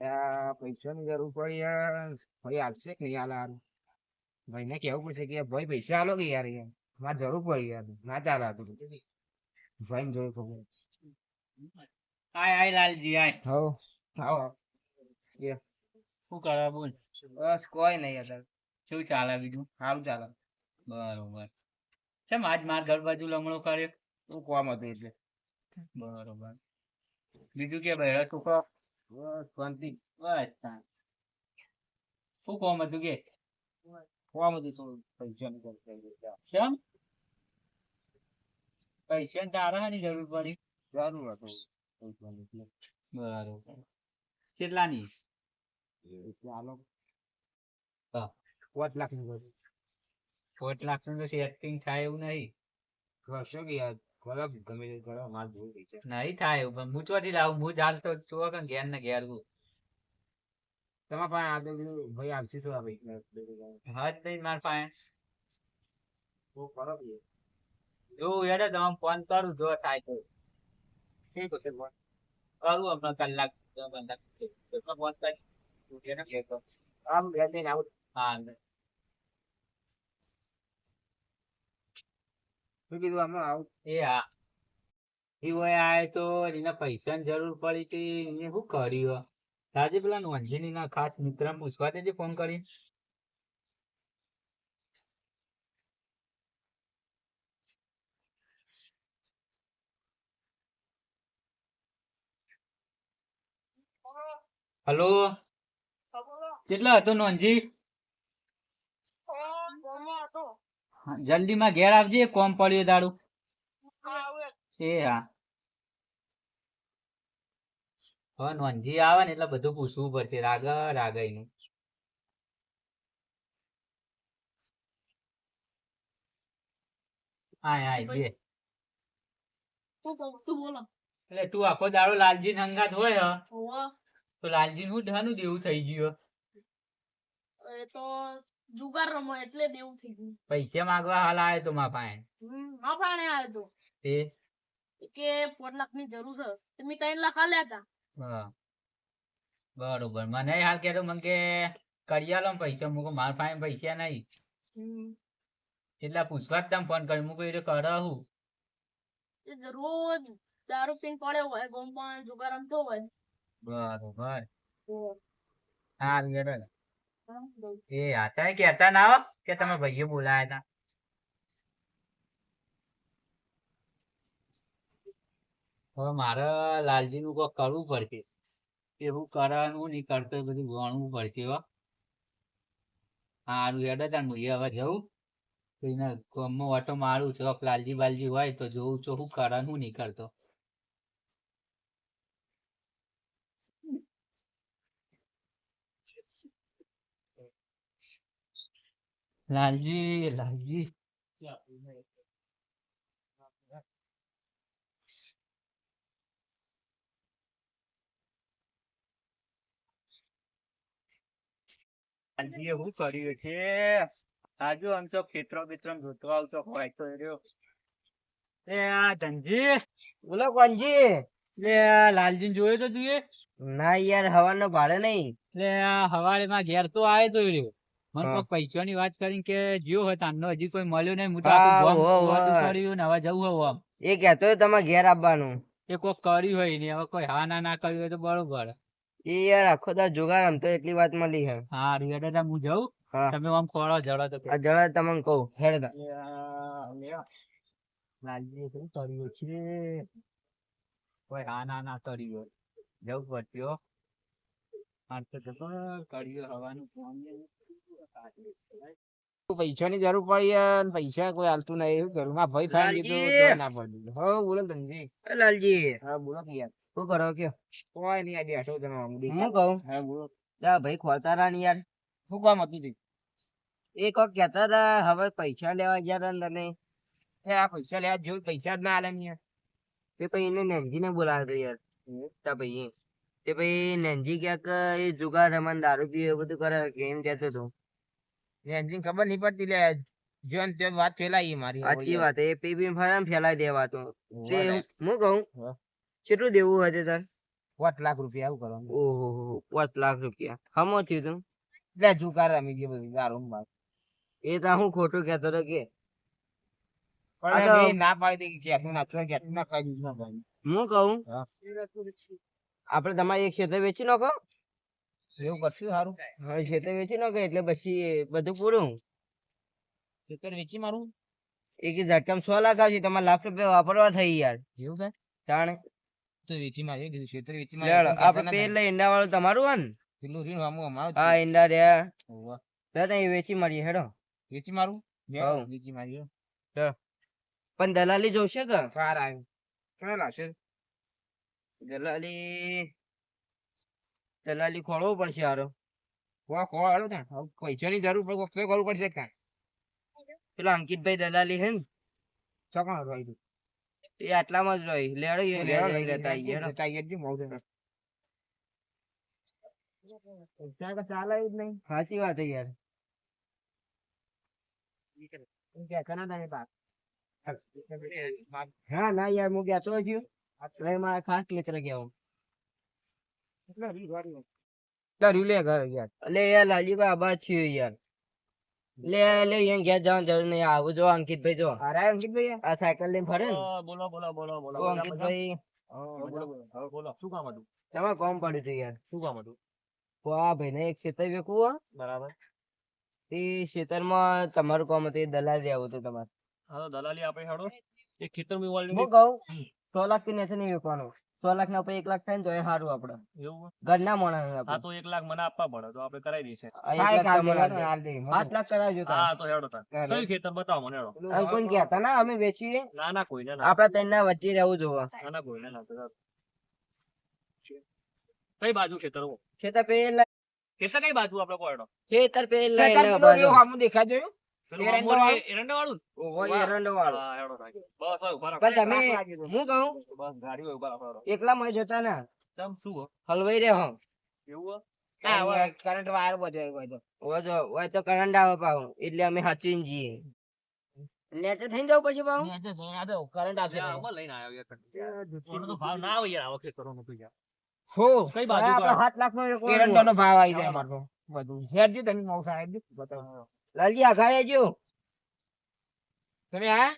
આ પૈસાની જરૂર પડી યાર. ભાઈ આપશે કે નહીં હાલ હાલ ભાઈને કેવું પડશે કે ભાઈ પૈસા આલો કે યાર યાર મારે જરૂર પડી યાર. ના ચાલે આ તો. ભાઈને જરૂર પડી આય આય લાલજી આય. હો આવો. શું કરવા બોલ? બસ કોઈ નહીં યાર શું ચાલે બીજું? સારું ચાલે. બરોબર. કેમ આજ માર ઘર બાજુ લમણો કર્યો? શું કોમ હતું એટલે. બરોબર. બીજું કે ભાઈ તું કહો. બસ શાંતિ. બસ. શું કોમ હતું કે? કોમ હતું થોડું પૈસાની જરૂર પડી એટલે કેમ? પૈસા તારા હાની જરૂર પડી. જરૂર હતું બરોબર. કેટલાની? હા. પાંચ લાખની જરૂર પાંચ લાખનું તો સેટિંગ થાય એવું નહીં. કરશો કે યાર? કરો ગમે તે કરો મારે જોવું પૈસા નહીં થાય એવું પણ હું લાવું હું હાલ તો ચો ઘેર ને ઘેર હું. તમારા પાસે આ તો કીધું ભાઈ આવશે તો ભાઈ પૈસા નહીં મારા પાસે. બહુ કરો કે જો યાર તમે ફોન કરું જો થાય તો. ઠીક છે ફોન કરું હમણાં કલાક દસ ફોન કરી. આમ દિન આવું. હા. શું કીધું આમાં આવું. એ હા. એ હોય આય તો એના પૈસાની જરૂર પડી હતી એને શું કર્યું આજે પેલા નોંધીની ના ખાસ મિત્ર પૂછવા દેજે ફોન કરી હલો? કેટલા હતો નોંધી હા, જલ્દી માં ઘેર આવજે કોમ પડ્યો દારૂ. એ હા. હવે નોંધી આવે ને એટલે બધું પૂછવું પડશે રાગ રાગઈ નું આય આય બે. એટલે તું આખો દાડો લાલજી હંગાત હોય હ, તો લાલજી નું ધાનું દેવું થઈ ગયું એ તો જુગાર રમો એટલે દેવું થઈ ગયું. પૈસા માંગવા હાલ આવ્યો તો મારા પાસે ના પાણે આવ્યો તો. તે? કે પાંચ લાખની જરૂર છે તો મેં ત્રણ લાખ આલ્યા હતા બરોબર. મને હાલ કહેતો મને કે કરી આલો પૈસા મૂકો. માર પાસે પૈસા નહીં. એટલા પૂછવા જ તમે ફોન કર્યો. મૂકો એટલે કરો હું. રોજ દારૂ પીન પડ્યો હોય પણ જુગાર રમતો હોય. બરોબર. હા, બહુ. એ હતા કહેતા ના કે તમે ભાઈઓ બોલાયા હતા. હવે મારે લાલજી નું કોક કરવું પડશે. એવું કરવાનું નહીં કરતો એ બધું ગણવું પડશે હો. સારું હેડો તાર હું હવે જવું તો એને ગામમાં ઓટો મારું ચોક લાલજી બાલજી હોય તો જોઉં છું શું કરવાનું નહીં કરતો. લાલજી લાલજી લાલજીએ શું કર્યું છે આજુ આમ તો ખેતરો બેતરો જોતો આવતો હોય તો રહ્યો એ આ ધનજી બોલો કોનજી લે આ લાલજી જોયો તો તું એ ના યાર હવાનો ભાડે નહીં એટલે આ હવાડે માં ઘેર તો આવે તો રહ્યો મને હા. પૈસા પૈસાની વાત કરીને કે જીવ હતો આનો હજી કોઈ મળ્યો નહીં. હું તો કર્યું ને હવે જવું હવે આમ. એ હોય તમારે ઘેર આવવાનું. એ કોક કર્યું હોય ને હવે કોઈ હા ના ના કર્યું હોય તો બરોબર. એ યાર આખો દા આમ તો એટલી વાત મળી હે. હા રિયડ હું જઉં? તમે આમ ખોળો જડો તો જરા તમને કહું. હેડતા લાલજી શું કર્યું છે. કોઈ હા ના ના હોય. જવું પડ્યો આ તો જબર કર્યું હવાનું. નહીં. પૈસાની જરૂર પડી પૈસા કોઈ હાલતું નહીં. કરું મારા ભાઈ ફાઈન દીધું ના પડ્યું હો બોલો ધનજી. લાલજી! હા બોલો કે યાર. શું કરો કે કોઈ નહીં આ બેઠો તમે હું કહું? હા બોલો. જા ભાઈ ખોલતા રહ્યા ને યાર. શું કામ હતું તે? એ કોક કહેતા હતા હવે પૈસા લેવા ગયા હતા ને તમે એ આ પૈસા લેવા જેવું પૈસા જ ના આલે ને યાર. તે પછી એને નેનજી ને બોલાવ્યો યાર. તા ભાઈ તે પછી નેનજી ક્યાંક એ જુગાર રમણ દારૂ પીવે એવું બધું કરે કેમ એમ કહેતો હતો ને એની ખબર નહીં પડતી લે જોન તે વાત ફેલાઈ મારી સાચી વાત એ પી પી ફેલાઈ દેવા તો. તે હું કહું? કેટલું દેવું હશે તાર? પાંચ લાખ રૂપિયા આવું કરવાનું. ઓહો પાંચ લાખ રૂપિયા. હમો થયું તું? લે જુકાર રમી ગયો બધું ગારું માં એ તો હું ખોટું કહેતો કે. તો- એ ના પાડી કે ના ના ભાઈ હું કહું. આપણે તમારે એક ખેતર વેચી નાખો. એવું કરશું સારું હા ખેતર વેચી નાખે એટલે પછી બધું પૂરું. ખેતર વેચી મારું? એક ઝટકામ સો લાખ આવશે તમારે લાખ રૂપિયા વાપરવા થઈ યાર. એવું કે જાણે તો વેચી મારી કીધું ખેતર વેચી મારી. આપણે પેલ ઈંડા વાળું તમારું હોય ને? પેલું રહ્યું આમ અમારું હા ઈંડા હોવે. તો એ વેચી મળીએ હેડો. વેચી મારું. વેચી મારી પણ દલાલી જોશે કે? સારા આવ્યું કેટલા લાવશે દલાલી દલાલી ખોળવું પડશે હારો. કોણ કોણ હાલો ને. પૈસાની જરૂર પડે કોક કરવું પડશે કાં પેલા અંકિતભાઈ દલાલી હે ને ચોકણ રોઈ આવી એ આટલામાં જ રહી લેડો એ લે- લઈ લેતા આઈએ હેડો. ચાલે જ નહીં. સાચી વાત છે યાર. હા ના યાર હું કહેતો છું એટલે મારે ખાસ મિત્ર ગયા ડર્યું લે ઘર યાર. એટલે યાર લાલજીભાઈ આબાદ થયો યાર. લે લે અહીંયા ઘેર જવાનું જરૂર નહીં આવું જો અંકિતભાઈ જો. અરે અંકિતભાઈ આ સાયકલ લઈને ફરે બોલો બોલો બોલો બોલો અંકિતભાઈ. બોલો. બોલો બોલો શું કામ હતું? તમે કોમ પડ્યું હતું યાર. શું કામ હતું? આ ભાઈને એક ખેતર વેચવું હો. બરાબર. તે ખેતરમાં તમારું કામ હતું દલાલી આવું હતું તમારે. હા દલાલી આપણે હેડો. ખેતર મેં વાળી હું કહું? સો લાખથી નીચે નહીં વેચવાનું. સો લાખ ના પછી એક લાખ થાય ને તો એ સારું આપડે એવું ઘરના માણસ હા તો એક લાખ મને આપવા પડે તો આપડે કરાવી દઈશું. આઠ લાખ કરાવજો હા તો હેડો કયું ખેતર બતાવો મને હેડો. કહેતા ના અમે વેચીએ. ના ના કોઈ ના. આપડા ત્રણ ના વચ્ચે રહેવું જોવા. ના ના કોઈ ના. કઈ બાજુ ખેતર છે ખેતર પેલા ખેતર કઈ બાજુ આપડે કોઈ હેડો? ખેતર પેલા દેખાય જોયું? હેડો હેડો. એકલા માં જતા ના ચમ શું હલવાઈ રહે હો એવું હો? હા, હવે કરંટ વાયર બધો હોય તો. હોય તો કરંટ આવે પાછું એટલે અમે સાચવીને જઈએ નેચે થઈને જાવ પછી કરંટ આવશે લઈને આવ્યો યાર તો ભાવ ના આવે યાર આવા ખેતરોનો તો યાર હો, કઈ બાજુ આપણે તો લાખ નો ભાવ આવી જાય અમારો બધું. હેડજો તમે મોસા હેડજો. બતાવો. લાલજી આખા રહેજો તમે આ?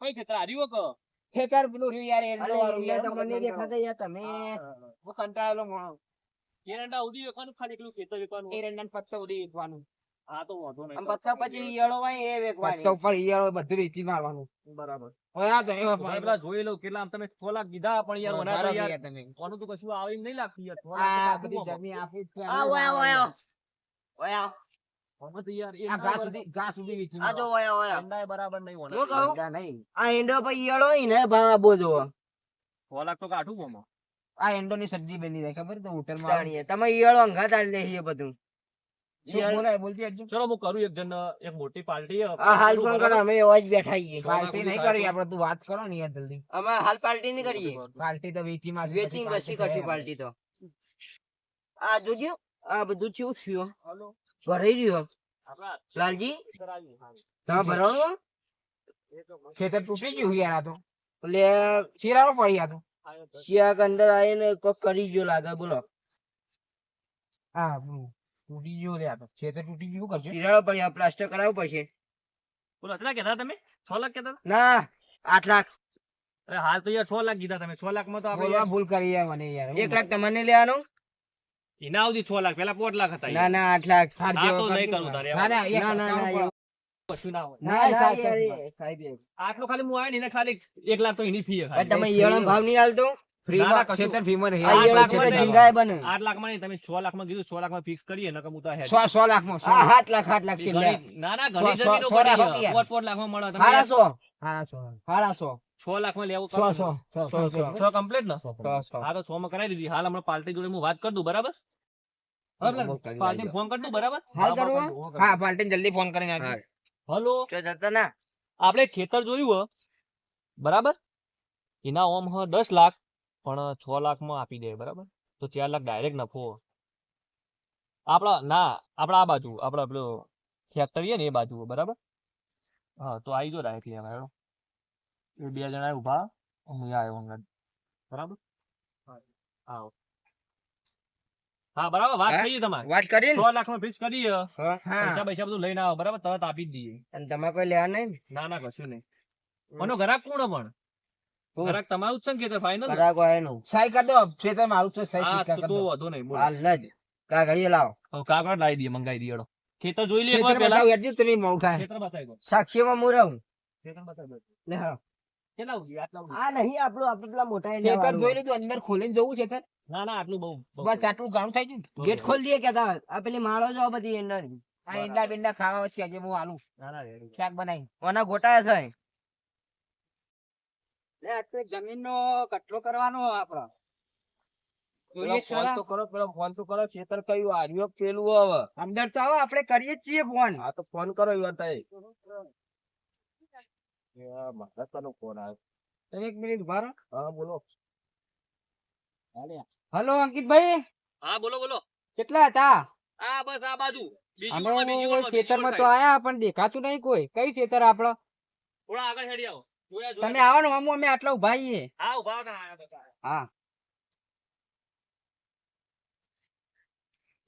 કોઈ ખેતર આર્યું કે ખેતર પેલું રહ્યું યાર એરંડો યાર, એમને તમને મને દેખાતા યાર તમે. હું કંટાળેલો માણસ. એરંડા ઉડી વેકવાનું ખાલી એકલું ખેતર વેકવાનું એરંડાને પત્તા ઉડી વેચવાનું. હા તો વાંધો નહીં પત્તા પછી ઈયળો હોય એ વેચવાની પત્તા ઉપર ઈયળો બધું વેચી મારવાનું. બરાબર હવે તો એવા પેલા જોઈ લઉં કેટલા તમે છ લાખ પણ યાર મને યાર તમે. ઓનું તો કશું આવે નહીં લાગતું યાર છ આ બધી કાઢું આપી છે. આ ઓયા ઓયા ઓયા આમાં. આમાં યાર આ ઘાસ સુધી ઘાસ સુધી વેચી આ જો ઓયા ઓયા એરંડાય બરાબર નહીં હોના. હું નહીં. આ ઈંડો પર ઈયળો હોય ને ભાવ તો કાઢું. આ સબ્જી બની જાય ખબર તો હોટલમાં જાણીએ તમે ઈયળો અંગા આલી દે બધું શું બોલાય બોલતી હજુ ચલો હું કરું એક જણ એક મોટી પાર્ટી હાલ ફોન કરો અમે એવા જ બેઠા છીએ. પાર્ટી નહીં કરી આપણે તું વાત કરો ને યાર જલ્દી. અમે હાલ પાર્ટી નહીં કરીએ. પાર્ટી તો વેચી માં વેચી પછી કરશું પાર્ટી તો. આ જોજો આ બધું ચેવું થયું? ભરાઈ રહ્યું લાલજી? હા. તમે મસ્ત ખેતર તૂટી ગયું યાર આ તો. એટલે શિરાળો પડી આ તો. શિયાક અંદર આવીને કોક કરી ગયો લાગે બોલો. હા. તૂટી ગયું રે આ તો ખેતર તૂટી ગયું કરજો તિરાડો પડ્યા પ્લાસ્ટર કરાવવું પડશે. બોલો કેટલા કહેતા તમે? 6 લાખ કહેતા ના 8 લાખ. અરે હાલ તો યાર 6 લાખ કીધા તમે. 6 લાખમાં તો આપણે બોલવા ભૂલ કરી યાર મને યાર એક લાખ તમને લેવાનું? એના સુધી 6 લાખ પેલા પાંચ લાખ હતા ના ના આઠ લાખ. હાર આ તો નહીં કરું તારે, ના ના ના, ના, કશું હોય. સાહેબ. આટલો ખાલી હું આવ્યો ને ખાલી એક લાખ તો એની ફી અરે તમે ભાવ નહીં હાલતો? છે લાખ. માં લેવું કરો. છ કમ્પ્લીટ ને? હા તો છ માં કરાવી દીધી. હાલ હમણાં પાર્ટી જોડે હું વાત કરી દઉં બરાબર? કરી પાર્ટી ફોન કરી દઉં બરાબર? હાલ કરવું? હા. પાર્ટી જલ્દી ફોન કરીને આપજો. હલો. આપડે આપણે ખેતર જોયું હો. બરાબર? એના ઓમ હ દસ લાખ પણ છ લાખમાં આપી દે બરાબર? તો ચાર લાખ ડાયરેક્ટ નફો. આપણા ના આપણા આ બાજુ આપણા પેલો ફેક્ટરી ને એ બાજુ બરાબર? હા તો આવી જો ડાયરેક્ટ લેવા હેડો. એ બે જણા ઊભા હું આવ્યો અંગત બરાબર? આવો હા બરાબર વાત કરી તમારે. વાત કરી છ ને લાખમાં ફિક્સ કરીએ હા. પૈસા પૈસા બધું લઈને આવો બરાબર? તરત આપી જ દઈએ. અને તમારે કોઈ લેવા નહીં ના? ના કશું નહીં. મને ઘરાક કોણ પણ? ઘરાક તમારું જ છે ને કે ફાઈનલ કરાક હોય એનું. સહી કરી દો ખેતર મારું છે સહી હા તો વધો તો દો. વાંધો નહીં બોલો. હાલ જ. કાગળીએ લાવો. હવે કાગળ લાવી દે મંગાઈ હેડો. ખેતર જોઈ લઈએ ખેતર પહેલા. બતાવો યાર તમે મોડું થાય. ખેતર બતાવી દો. સાક્ષીમાં હું રહું. ખેતર બતાવી દો. લે હા? આ નહીં આપણું આપણે પેલા મોટા ખેતર જોઈ લીધું અંદર ખોલીને જવું છે ના ના આટલું બહુ બહુ. બસ આટલું ઘણું થઈ ગયું. ગેટ ખોલી દઈએ કેતા આ પેલી માળો જો બધી આ ઈંડા બીંડા ખાવા વચ્ચે આજે હું આલું. ના ના શાક બનાવી. ઓના ગોટા છે જમીન નો કટલો કરવાનો આપડે ફોન તો કરો પેલો ફોન તો કરો ખેતર કયું? આર્યો પેલું હવે? અંદર તો આવો આપણે કરીએ જ છીએ ફોન. હા તો ફોન કરો ઈવન તઈ. મહારાષ્ટ્રનો ફોન આવ્યો એક મિનિટ ઊભા હા બોલો. હલો અંકિતભાઈ? હા બોલો બોલો. કેટલા હતા? હા બસ આ બાજુ. બીજી ખેતરમાં તો આયા પણ દેખાતું નહીં કોઈ. કઈ ખેતર આપડે થોડા આગળ હેડી આવો. તમે આવો ને અમુ અમે આટલા ઊભા છીએ. હા ઊભા હતા હા.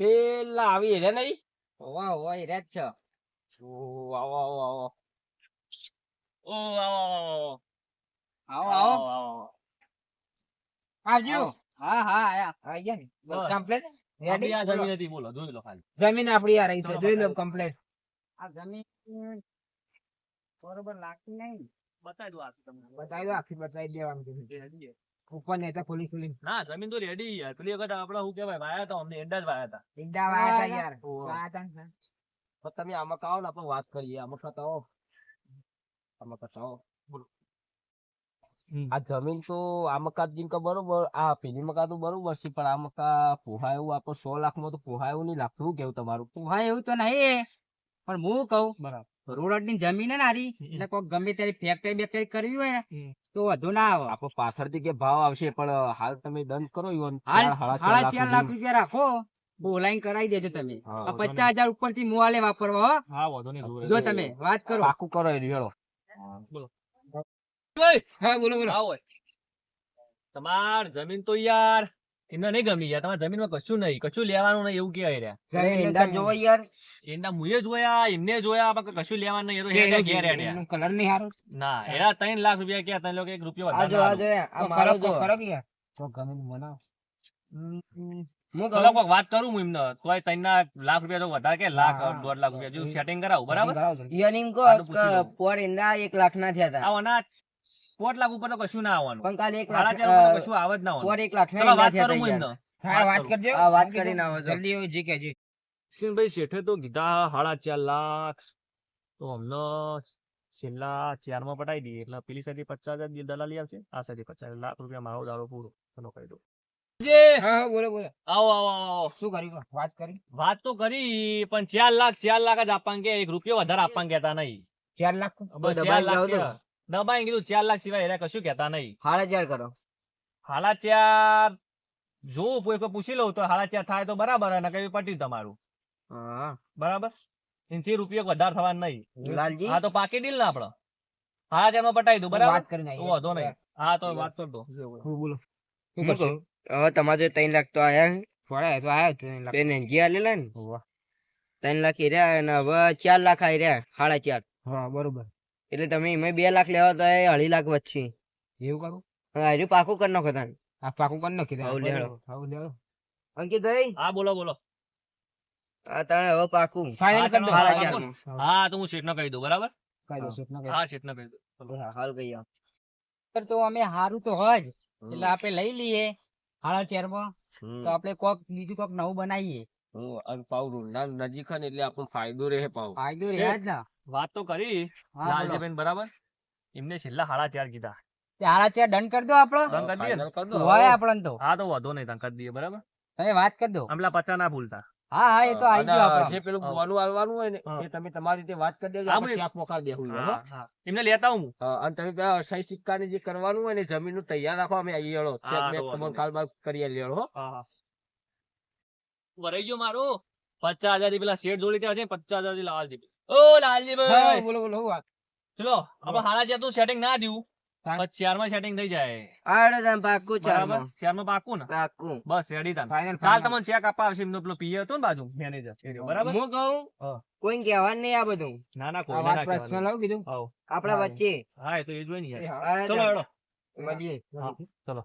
પેલા આવી રે નહીં? વાહ વાહ રે જ છે. ઓહ, આવો આવો આવો ઓ આવો આવો આવો આવો. આવો આવો આવજો. હા હા આયા. આવી ને? કમ્પ્લેટ આપણી આ જમીન હતી બોલો જોઈ લો ખાલી. જમીન આપડી આ રહી છે. જોઈ લો કમ્પ્લેટ આ જમીન બરોબર લાગતી નહીં. બતાવી દો આ તમને. બતાવી દો આખી બતાવી દેવાનું કીધું. ઉપર ને ખોલી ખોલી ના જમીન તો રેડી યાર. પેલી વખત આપડે શું કહેવાય વાયા હતા અમને એંડા જ વાયા હતા. ઈંડા વાયા તા યાર. વાયા તા તમે આમાં કાવો ને આપણે વાત કરીએ. આમાં કતાવો આમાં કતાવો આ જમીન તો આ મકા જીમ બરોબર આ પેલી મકા તો બરોબર છે પણ આ મકા પોહાય એવું આપણે સો લાખમાં તો પોહાય એવું નહીં લાગતું. કેવું તમારું? પોહાય એવું તો નહીં પણ હું કહું બરાબર. રોડની જમીન ને હારી એટલે કોઈ ગમે ત્યારે ફેક્ટરી બેક્ટરી કરવી હોય ને તો વધુ ના આવે. આપો પાછળથી કે ભાવ આવશે પણ હાલ તમે દંડ કરો હાલ ચાર, સાડા ચાર લાખ રૂપિયા રાખો ઓનલાઈન કરાવી દેજો તમે. પચાસ હજાર ઉપરથી મોવાલે વાપરવા હો. હા વાંધો નહીં જોવે. જો તમે વાત કરો. આખું કરો એ બોલો. હા બોલો બોલો. તમાર જમીન તો યાર એમને નહીં ગમી યાર તમારી જમીનમાં કશું નહીં કશું લેવાનું નહીં એવું કહેવાય રહ્યા. ઈંડા જોવો યાર. એના મુએ જોયા એમને જોયા પણ કશું લેવાનું નહીં એ તો ઘેર રહ્યા કલર નહીં સારો. ના એરા ત્રણ લાખ રૂપિયા ક્યાં ત્રણ લોકો એક રૂપિયો આ વધારે જો આ જો આ મારો જો. ફરક યાર. તો ગમે બનાવ. હું વાત કરું હું એમને. તોય ત્રણ લાખ રૂપિયા તો વધારે કે લાખ. દોઢ લાખ રૂપિયા જેવું સેટિંગ કરાવું બરાબર? કહો કે. પોર ઈંડા એક લાખ ના થયા હતા. આવો ના પોટ લાખ ઉપર તો કશું ના આવવાનું. પણ કાલે એક લાખ કશું આવે જ ના આવવાનું. એક લાખ વાત કરું હું હા વાત કરજો. હા, વાત કરી ના આવો છો. જલ્દી હોય જી. કહેજો ભાઈ શેઠે તો કીધા સાડા ચાર લાખ. તો અમને છેલ્લા ચારમાં પટાઈ દઈએ એટલે પેલી સાઈડ પચાસ હજાર દલાલી આવશે આ સાઈડ પચાસ લાખ રૂપિયા મારો દાડો પૂરો. એનો કહી દો હા હા બોલો બોલો. આવો આવો આવો શું કર્યું વાત કરી. વાત તો કરી પણ ચાર લાખ ચાર લાખ જ આપવાનું કે એક રૂપિયો વધારે આપવાનું કેતા નહીં. ચાર લાખ? ચાર લાખ દબાઈ કીધું ચાર લાખ સિવાય એને કશું કેતા નહીં. હાડા ચાર કરો. હાડા ચાર જોવું કોઈ કોઈ પૂછી લઉં તો હાડા ચાર થાય તો બરાબર અને કઈ પટી તમારું? બરાબર? એનથી રૂપિયો વધારે થવાનું નહીં. હા તો પાકી ડીલ ને આપડે. હાડા ચારમાં પટાઈ દઉં બરાબર વાત કરીને તો વાંધો નહીં. હા તો વાત કર દો. બોલો. હવે તમારે ત્રણ લાખ તો આયા ફોડા તો આયા જ નહીં તે નેનજી આલેલા ને? ત્રણ લાખ એ રહ્યા અને હવે ચાર લાખ આવી રહ્યા સાડા ચાર. હા બરોબર. એટલે તમે એમાં બે લાખ લેવા તો એ અઢી લાખ વચ્ચે. એવું કરું? હા હજુ પાકું કરી નાખો તમે આ પાકું કરી નાખી દે. હાઉ લેવડો. હાઉ અંકિત ભાઈ હા બોલો બોલો. આ તાણે હવે પાકું. ફાઇનલ હા, કરી દો. હા, તો હું શેઠ ને કહી દઉં બરાબર? કહી દો, સૂચના કહી હા શેઠ ને કહી દઉં. હાલ કહી આવ. તો અમે હારું તો હોય એટલે આપણે લઈ લઈએ હાડા ચેરમાં. તો આપણે કોક બીજું કોક નવું બનાવીએ. અને પાવ રૂંડા નજીક ને એટલે આપણને ફાયદો રહે પાવ ફાયદો રહે જ ને. વાત તો કરી. લાલજીબેન બરાબર? એમને છેલ્લા હાડા ચાર કીધા. હાડા ચાર ડન કરી દો આપણો. ડન કરી દઈએ ને? દો. હોય આપણને તો. હા તો વધો નહીં તંકત દઈએ બરાબર? તમે વાત કરી દો. આમલા પચા ના ભૂલતા. હા હા એ તો આવી ગયો આપણો. જે પેલું. બોનું આલવાનું હોય ને એ તમે તમારી રીતે વાત કરી દેજો આપણે ચેક મોકલી દેવું હા, હા. એમને લેતા હું. હા, અને તમે પેલા સહી સિક્કાને જે કરવાનું હોય ને જમીનનું તૈયાર રાખો અમે આવી હેડો. ચેક મેં તમને કાલ બાદ કરી હા હો. વરાઈ ગયો મારો? પચાસ હજારથી પેલા શેઠ જોડી ત્યાં છે પચાસ હજારથી લાલજી ઓ લાલજી ભાઈ! બોલો બોલો વાત? ચલો આપણે હારા જ્યાં તું સેટિંગ ના દઉં પછી સેટિંગ થઈ જાય. આડે તને ચારમાં. ચારમાં પાકું ને? પાક્કું. બસ રેડી તાન. ફાઇનલ કાલ તમને ચેક આપવા આવશે એમનો પેલો પીએ હતો ને બાજુ મેનેજર બરાબર? હું કહું? કોઈ કહેવાનું નહીં આ બધું. ના ના કોઈ ના પર્સનલ કહેવાનું. કીધું? આવો. વચ્ચે. હા એ તો એ જોઈ ને ચલો હેડો. મળીએ ચલો.